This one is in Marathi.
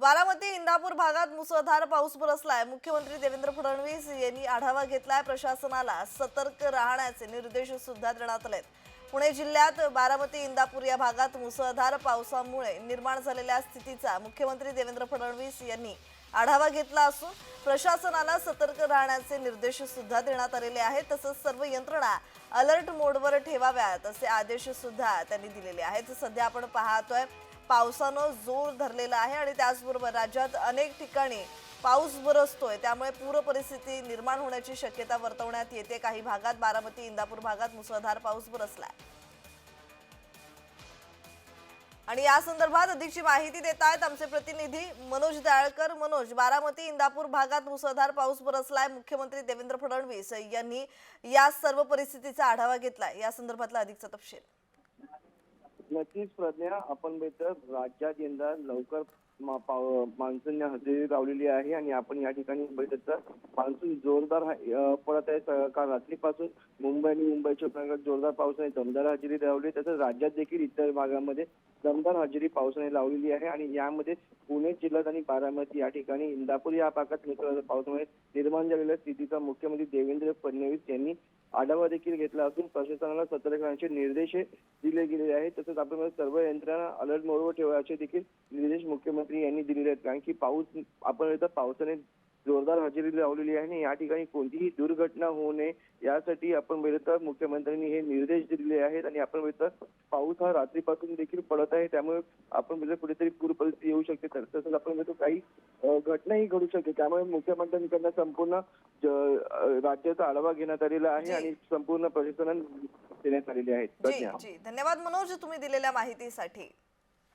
बारामती इंदापूर भागात मुसळधार पाऊस बरसलाय मुख्यमंत्री देवेंद्र फडणवीस यांनी आढावा घेतलाय प्रशासनाला. सतर्क राहण्याचे निर्देश सुद्धा देण्यात आलेत. पुणे जिल्ह्यात बारामती इंदापूर या भागात मुसळधार पावसामुळे निर्माण झालेल्या स्थितीचा मुख्यमंत्री देवेंद्र फडणवीस यांनी आढावा घेतला असून प्रशासनाला सतर्क राहण्याचे निर्देश सुद्धा देण्यात आलेले आहेत. तसंच सर्व यंत्रणा अलर्ट मोडवर ठेवाव्यात असे आदेश सुद्धा त्यांनी दिलेले आहेत. सध्या आपण पाहतोय पावसानं जोर धरलेला आहे आणि त्याचबरोबर राज्यात अनेक ठिकाणी पाऊस बरसतोय. त्यामुळे पूर परिस्थिती निर्माण होण्याची शक्यता वर्तवण्यात येते. काही भागात बारामती इंदापूर भागात मुसळधार पाऊस बरसलाय. आणि या संदर्भात अधिकची माहिती देत आहेत आमचे प्रतिनिधी मनोज दाळकर मनोज बारामती इंदापूर भागात मुसळधार पाऊस बरसलाय. मुख्यमंत्री देवेंद्र फडणवीस यांनी या सर्व परिस्थितीचा आढावा घेतलाय. या संदर्भातला अधिकचा तपशील. नक्कीच प्रज्ञा आपण बेटर राज्यात यंदा लवकर मान्सूनने हजेरी लावलेली आहे आणि आपण या ठिकाणी बघितलं मान्सून जोरदार पडत आहे. काल रात्रीपासून मुंबई आणि मुंबईच्या उपनगरात जोरदार पावसाने दमदार हजेरी लावली. तसंच राज्यात देखील इतर भागामध्ये दमदार हजेरी पावसाने लावलेली आहे आणि यामध्ये पुणे जिल्ह्यात आणि बारामती या ठिकाणी इंदापूर या भागात पावसामुळे निर्माण झालेल्या स्थितीचा मुख्यमंत्री देवेंद्र फडणवीस यांनी आढावा देखील घेतला असून प्रशासनाला सतर्क राहण्याचे निर्देश दिले गेलेले आहेत. तसंच आपण सर्व यंत्रणा अलर्ट मोडवर ठेवायचे देखील निर्देश मुख्यमंत्री यांनी दिलेले आहेत. कारण की पाऊस आपण पावसाने जोरदार हजेरी लावलेली आहे आणि या ठिकाणी कोणतीही दुर्घटना होऊ नये यासाठी आपण तर मुख्यमंत्र्यांनी हे निर्देश दिलेले आहेत आणि आपण तर पाऊस हा रात्रीपासून देखील पडत आहे. त्यामुळे आपण बघितलं कुठेतरी पूर परिस्थिती येऊ शकते. तर तसंच आपण बघितलं काही घटनाही घडू शकते. त्यामुळे मुख्यमंत्र्यांकडनं संपूर्ण राज्याचा आढावा घेण्यात आलेला आहे. आणि संपूर्ण प्रशासनाने देण्यात आलेले आहेत. धन्यवाद मनोज तुम्ही दिलेल्या माहितीसाठी.